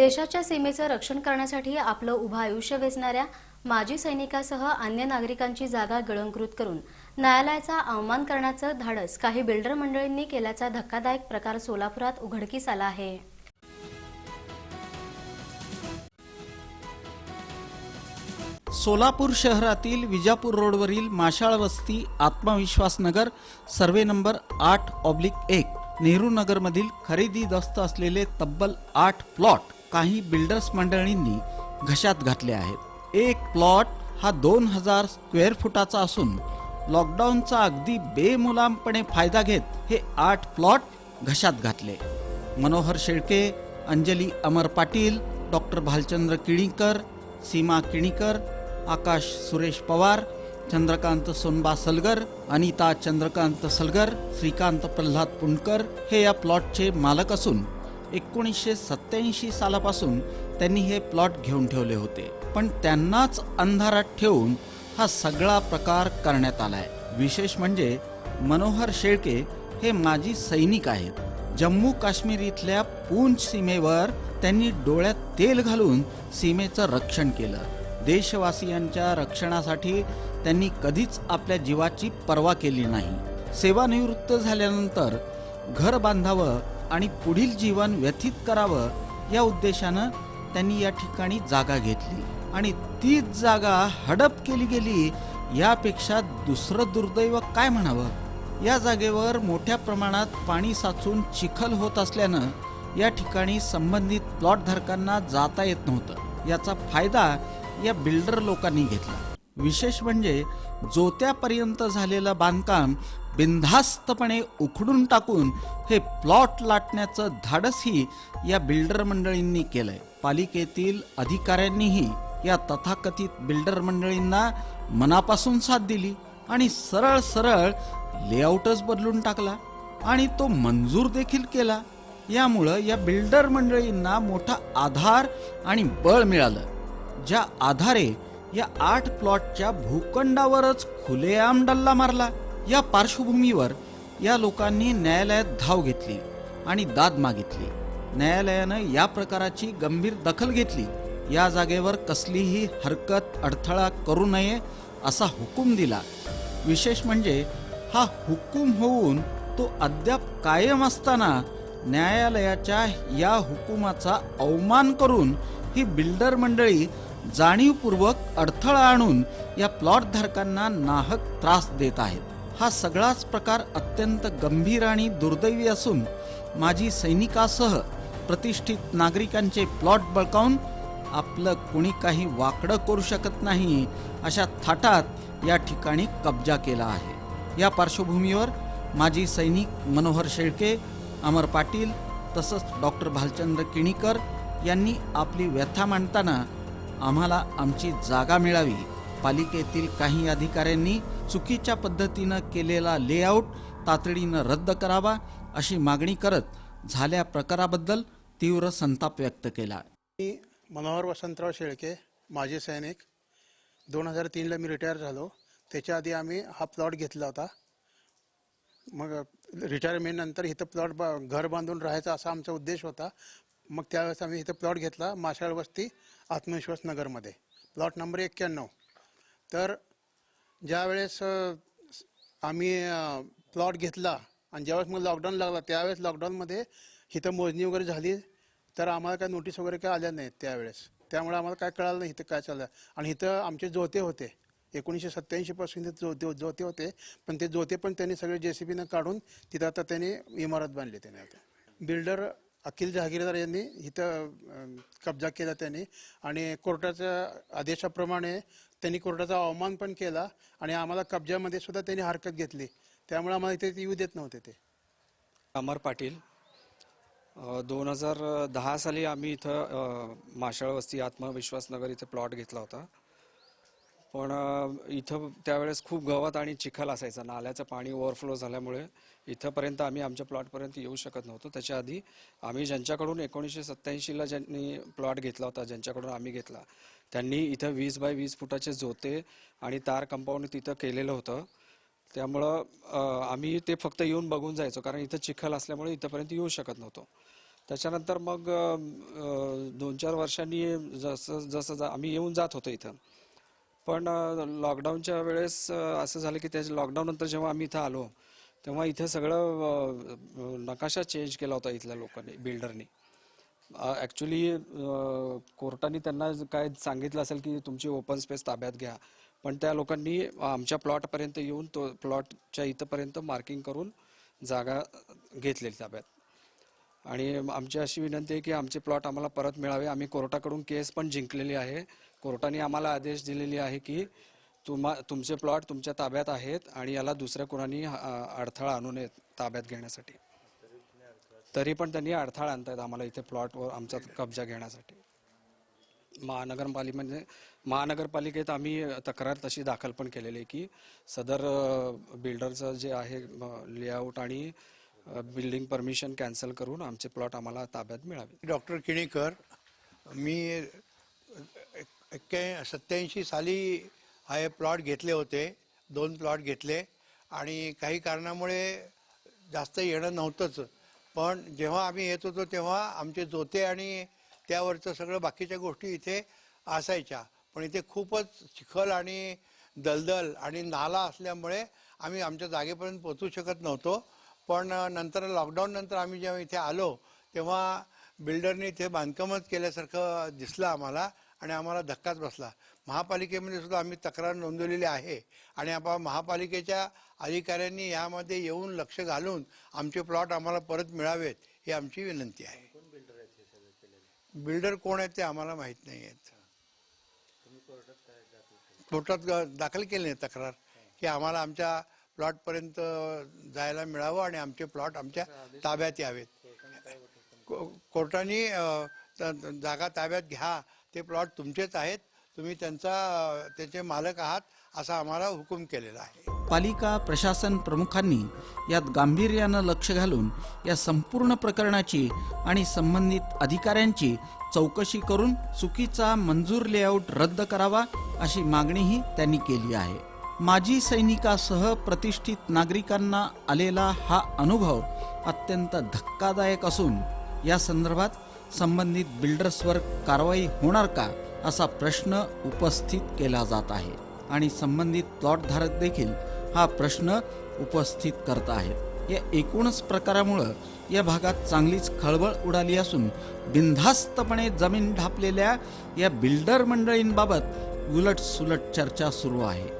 देशाच्या सीमेचं रक्षण करण्यासाठी आपलं उभं आयुष्य वेचणाऱ्या माजी सैनिकासह अन्य नागरिकांची जागा गिळंकृत करून न्यायालयाचा अवमान करण्याचं धाडस काही बिल्डर मंडळींनी केल्याचा धक्कादायक प्रकार सोलापुरात उघडकीस आला आहे. सोलापूर शहरातील विजापूर रोडवरील माशाळ वस्ती आत्मविश्वास नगर सर्वे नंबर आठ ऑब्लिक एक नेहरू नगरमधील खरेदी दस्त असलेले तब्बल आठ प्लॉट काही बिल्डर्स मंडळींनी घशात घातले आहेत. एक प्लॉट हा दोन हजार स्क्वेअर फुटाचा असून लॉकडाऊनचा अगदी बेमुलामपणे फायदा घेत हे आठ प्लॉट घशात घातले. मनोहर शेळके अंजली अमर पाटील डॉक्टर भालचंद्र किणीकर सीमा किणीकर आकाश सुरेश पवार चंद्रकांत सोनबा सलगर अनिता चंद्रकांत सलगर श्रीकांत प्रल्हाद पुणकर हे या प्लॉटचे मालक असून एकोणीसशे सत्याऐंशी सालापासून त्यांनी हे प्लॉट घेऊन ठेवले होते. पण त्यांनाच अंधारात ठेवून हा सगळा प्रकार करण्यात आलाय. विशेष म्हणजे मनोहर शेळके हे माजी सैनिक आहेत. जम्मू काश्मीर इथल्या पूंछ सीमेवर त्यांनी डोळ्यात तेल घालून सीमेचं रक्षण केलं. देशवासियांच्या रक्षणासाठी त्यांनी कधीच आपल्या जीवाची पर्वा केली नाही. सेवानिवृत्त झाल्यानंतर घर बांधावं आणि पुढील जीवन व्यथित करावं या उद्देशानं त्यांनी या ठिकाणी जागा घेतली. आणि तीच जागा हडप केली गेली यापेक्षा दुसरं दुर्दैव काय म्हणावं? या जागेवर मोठ्या प्रमाणात पाणी साचून चिखल होत असल्यानं या ठिकाणी संबंधित प्लॉट धारकांना जाता येत नव्हतं. याचा फायदा या बिल्डर लोकांनी घेतला. विशेष म्हणजे जोत्यापर्यंत झालेलं बांधकाम बिनधास्तपणे उखडून टाकून हे प्लॉट लाटण्याचं धाडसही या बिल्डर मंडळींनी केलंय. पालिकेतील अधिकाऱ्यांनीही या तथाकथित बिल्डर मंडळींना मनापासून साथ दिली आणि सरळ सरळ लेआउटच बदलून टाकला आणि तो मंजूर देखील केला. यामुळं या बिल्डर मंडळींना मोठा आधार आणि बळ मिळालं. ज्या आधारे या आठ प्लॉटच्या भूखंडावरच खुलेआम डल्ला मारला. या पार्श्वभूमीवर या लोकांनी न्यायालयात धाव घेतली आणि दाद मागितली. न्यायालयानं या प्रकाराची गंभीर दखल घेतली. या जागेवर कसलीही हरकत अडथळा करू नये असा हुकूम दिला. विशेष म्हणजे हा हुकूम होऊन तो अद्याप कायम असताना न्यायालयाच्या या हुकुमाचा अवमान करून ही बिल्डर मंडळी जाणीवपूर्वक अडथळा आणून या प्लॉट धारकांना नाहक त्रास देत आहेत. हा सगळाच प्रकार अत्यंत गंभीर आणि दुर्दैवी असून माजी सैनिकासह प्रतिष्ठित नागरिकांचे प्लॉट बळकावून आपलं कुणी काही वाकडं करू शकत नाही अशा थाटात या ठिकाणी कब्जा केला आहे. या पार्श्वभूमीवर माजी सैनिक मनोहर शेळके अमर पाटील तसंच डॉक्टर भालचंद्र किणीकर यांनी आपली व्यथा मांडताना आम्हाला आमची जागा मिळावी. पालिकेतील काही अधिकाऱ्यांनी चुकीच्या पद्धतीनं केलेला लेआउट तातडीनं रद्द करावा अशी मागणी करत झाल्या प्रकाराबद्दल तीव्र संताप व्यक्त केला. मी मनोहर वसंतराव शेळके माजी सैनिक. दोन हजार तीनला मी रिटायर झालो. त्याच्या आधी आम्ही हा प्लॉट घेतला होता. मग रिटायरमेंट नंतर इथं प्लॉट घर बांधून राहायचा असा आमचा उद्देश होता. मग त्यावेळेस आम्ही इथं प्लॉट घेतला माशाळ वस्ती आत्मविश्वास नगरमध्ये. प्लॉट नंबर एक्क्याण्णव. तर ज्यावेळेस आम्ही प्लॉट घेतला आणि ज्यावेळेस मग लॉकडाऊन लागला त्यावेळेस लॉकडाऊनमध्ये इथं मोजणी वगैरे झाली. तर आम्हाला काय नोटीस वगैरे काय आल्या नाहीत त्यावेळेस. त्यामुळे आम्हाला काय कळालं नाही इथं काय चाललं. आणि इथं आमचे जोते होते. एकोणीसशे सत्त्याऐंशीपासून इथे जोते जोते होते. पण ते जोते पण त्यांनी सगळे जे सी बीनं काढून तिथं आता त्यांनी इमारत बांधली त्याने आता. बिल्डर अखिल जहागीरदार यांनी इथं कब्जा केला त्यांनी आणि कोर्टाच्या आदेशाप्रमाणे त्यांनी कोर्टाचा अवमान पण केला आणि आम्हाला कब्जामध्ये सुद्धा त्यांनी हरकत घेतली. त्यामुळे आम्हाला इथे येऊ देत नव्हते ते. अमर पाटील दोन हजार दहा साली आम्ही इथं माशाळ वस्ती आत्मविश्वास नगर इथे प्लॉट घेतला होता. पण इथं त्यावेळेस खूप गवत आणि चिखल असायचा. नाल्याचं पाणी ओव्हरफ्लो झाल्यामुळे इथंपर्यंत आम्ही आमच्या प्लॉटपर्यंत येऊ शकत नव्हतो. त्याच्या आधी आम्ही ज्यांच्याकडून एकोणीसशे सत्त्याऐंशीला ज्यांनी प्लॉट घेतला होता ज्यांच्याकडून आम्ही घेतला त्यांनी इथं वीस बाय वीस फुटाचे जोते आणि तार कंपाऊंड तिथं केलेलं होतं. त्यामुळं आम्ही ते फक्त येऊन बघून जायचो कारण इथं चिखल असल्यामुळे इथंपर्यंत येऊ शकत नव्हतो. त्याच्यानंतर मग दोन चार वर्षांनी जसं जसं जा- आम्ही येऊन जात होतो इथं. पण लॉकडाऊनच्या वेळेस असं झालं की त्याच्या लॉकडाऊन नंतर जेव्हा आम्ही इथं आलो तेव्हा इथे सगळं नकाशा चेंज केला होता इथल्या लोकांनी बिल्डरनी ॲक्च्युली कोर्टाने त्यांना काय सांगितलं असेल की तुमची ओपन स्पेस ताब्यात घ्या पण त्या लोकांनी आमच्या प्लॉटपर्यंत येऊन तो प्लॉटच्या इथंपर्यंत मार्किंग करून जागा घेतलेली ताब्यात. आणि आमची अशी विनंती आहे की आमचे प्लॉट आम्हाला परत मिळावे. आम्ही कोर्टाकडून केस पण जिंकलेली आहे. कोर्टाने आम्हाला आदेश दिलेली आहे की तुम्हा तुमचे प्लॉट तुमच्या ताब्यात आहेत आणि याला दुसऱ्या कोणाने अडथळा आणू नये ताब्यात घेण्यासाठी. तरी पण त्यांनी अडथळा आणतायत आम्हाला इथे प्लॉटवर आमचा कब्जा घेण्यासाठी. महानगरपालिकेमध्ये महानगरपालिकेत आम्ही तक्रार तशी दाखल पण केलेली आहे की सदर बिल्डरचं जे आहे लेआउट आणि बिल्डिंग परमिशन कॅन्सल करून आमचे प्लॉट आम्हाला ताब्यात मिळावे. डॉक्टर किणीकर मी एक्क्या सत्याऐंशी साली हे प्लॉट घेतले होते दोन प्लॉट घेतले आणि काही कारणामुळे जास्त येणं नव्हतंच. पण जेव्हा आम्ही येत होतो तेव्हा आमचे जोते आणि त्यावरचं सगळं बाकीच्या गोष्टी इथे असायच्या. पण इथे खूपच चिखल आणि दलदल आणि नाला असल्यामुळे आम्ही आमच्या जागेपर्यंत पोचू शकत नव्हतो. पण नंतर लॉकडाऊन नंतर आम्ही जेव्हा इथे आलो तेव्हा बिल्डरने इथे बांधकामच केल्यासारखं दिसलं आम्हाला आणि आम्हाला धक्काच बसला. महापालिकेमध्ये सुद्धा आम्ही तक्रार नोंदवलेली आहे आणि आपण महापालिकेच्या अधिकाऱ्यांनी यामध्ये येऊन लक्ष घालून आमचे प्लॉट आम्हाला परत मिळावेत ही आमची विनंती आहे. बिल्डर कोण आहेत ते आम्हाला माहीत नाही आहेत. कोर्टात दाखल केली तक्रार की आम्हाला आमच्या प्लॉटपर्यंत जायला मिळावं आणि आमचे प्लॉट आमच्या ताब्यात यावेत. को- कोर्टाने जागा ताब्यात घ्या. ते प्लॉट तुमचेच आहेत. तुम्ही त्यांचा त्याचे मालक आहात असा आम्हाला हुकूम केलेला आहे. पालिका प्रशासन प्रमुखांनी यात गांभीर्यानं लक्ष घालून या संपूर्ण प्रकरणाची आणि संबंधित अधिकाऱ्यांची चौकशी करून चुकीचा मंजूर लेआउट रद्द करावा अशी मागणीही त्यांनी केली आहे. माजी सैनिकासह प्रतिष्ठित नागरिकांना आलेला हा अनुभव अत्यंत धक्कादायक असून या संदर्भात संबंधित बिल्डर्सवर कारवाई होणार का असा प्रश्न उपस्थित केला जात आहे आणि संबंधित प्लॉटधारक देखील हा प्रश्न उपस्थित करत आहेत. या एकूणच प्रकारामुळं या भागात चांगलीच खळबळ उडाली असून बिनधास्तपणे जमीन ढापलेल्या या बिल्डर मंडळींबाबत उलट सुलट चर्चा सुरू आहे.